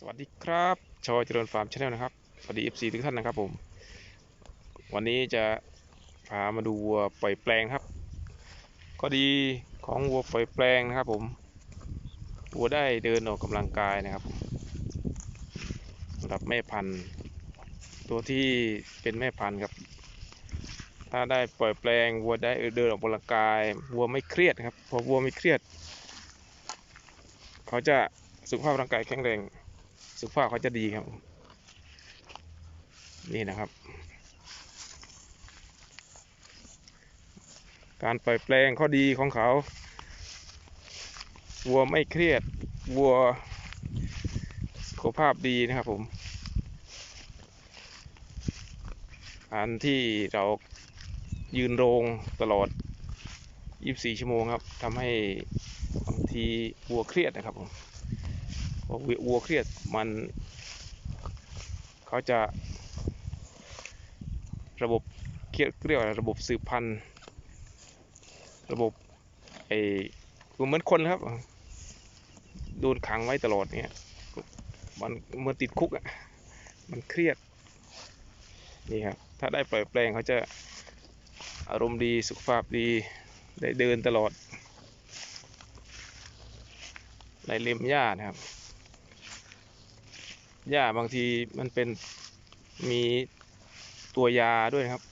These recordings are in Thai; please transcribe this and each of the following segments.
สวัสดีครับชอยเจริญฟาร์มชาแนลนะครับสวัสดี FC ทุกท่านนะครับผม วันนี้จะพามาดูวัวปล่อยแปลงครับ ก็ดีของวัวปล่อยแปลงนะครับผมวัวได้เดินออกกำลังกายนะครับสำหรับแม่พันธุ์ ตัวที่เป็นแม่พันธุ์ครับ ถ้าได้ปล่อยแปลงวัวได้เดินออกกำลังกายวัวไม่เครียดครับพอวัวไม่เครียด เขาจะสุขภาพร่างกายแข็งแรง สุขภาพเขาจะดีครับ นี่นะครับ การปล่อยแปลงข้อดีของเขา วัวไม่เครียด วัวสุขภาพดีนะครับผมอันที่เรายืนโรงตลอด 24 ชั่วโมงครับทำให้บางทีวัวเครียดนะครับผม วัวเครียดมันเขาจะระบบเครียดเรียกว่าระบบสืบพันธุ์ ระบบไอ้เหมือนคนครับ โดนขังไว้ตลอดเนี่ยมันเหมื่อนติดคุกอะมันเครียดนี่ครับถ้าได้ปล่อยแปลงเขาจะอารมณ์ดีสุขภาพดีได้เดินตลอดในเล็มหญ้านะครับ หญ้าบางทีมันเป็นมีตัวยาด้วยนะครับ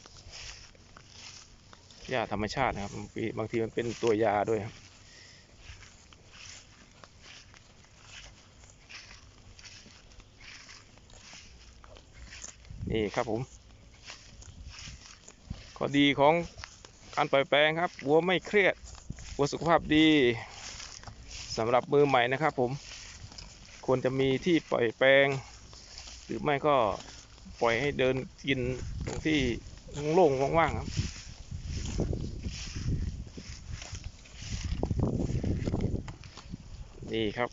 หญ้าธรรมชาตินะครับบางทีบางทีมันเป็นตัวยาด้วยครับนี่ครับผมข้อดีของการปล่อยแปลงครับวัวไม่เครียดวัวสุขภาพดีสำหรับมือใหม่นะครับผม ควรจะมีที่ปล่อยแปลง หรือไม่ก็ปล่อยให้เดินกินตรงที่โล่งๆว่างๆครับนี่ครับ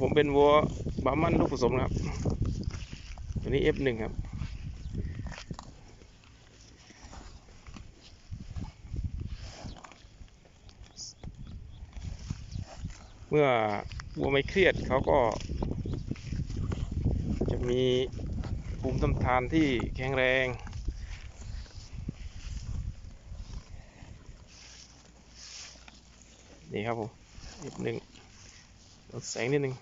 ผมเป็นวัวบามันลูกผสมครับตัวนี้ F1 ครับ เมื่อวัวไม่เครียดเขาก็ จะมีภูมิต้านทานที่แข็งแรงนี่ครับผมนิดหนึ่งลดแสงนิดหนึ่ง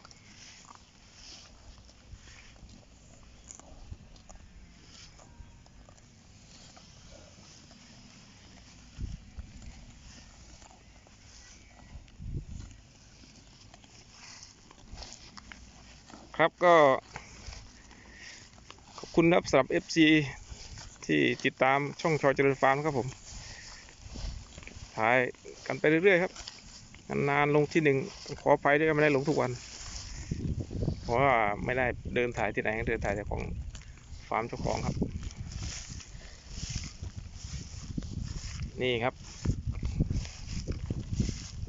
ครับก็ ขอบคุณครับสำหรับ FC ที่ติดตามช่องชอยเจริญฟาร์มครับผมถ่ายกันไปเรื่อยๆครับนานๆลงที่หนึ่งขออภัยด้วยไม่ได้ลงทุกวัน เพราะว่าไม่ได้เดินถ่ายที่ไหนเดินถ่ายแต่ของฟาร์มเจ้าของครับ นี่ครับ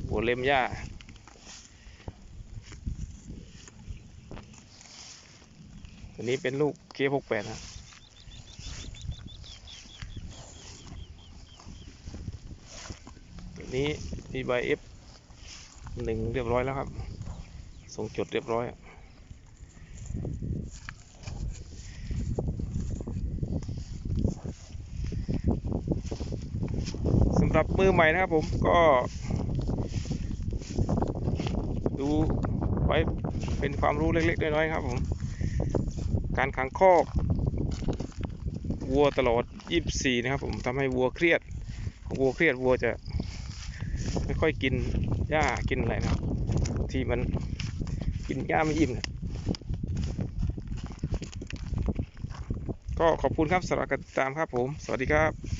หัวเล็มหญ้า ตัวนี้เป็นลูกเคพกแปดนะตัวนี้มีใบเอฟหนึ่งเรียบร้อยแล้วครับ ส่งจดเรียบร้อยสำหรับมือใหม่นะครับผมก็ดูไว้เป็นความรู้เล็กๆน้อยๆครับผม การขังคอกวัวตลอด 24 นะครับ ผมทำให้วัวเครียด วัวเครียดวัวจะไม่ค่อยกินหญ้ากินอะไรนะครับที่มันกินหญ้าไม่อิ่มนะก็ขอบคุณครับสำหรับการติดตามครับผม สวัสดีครับ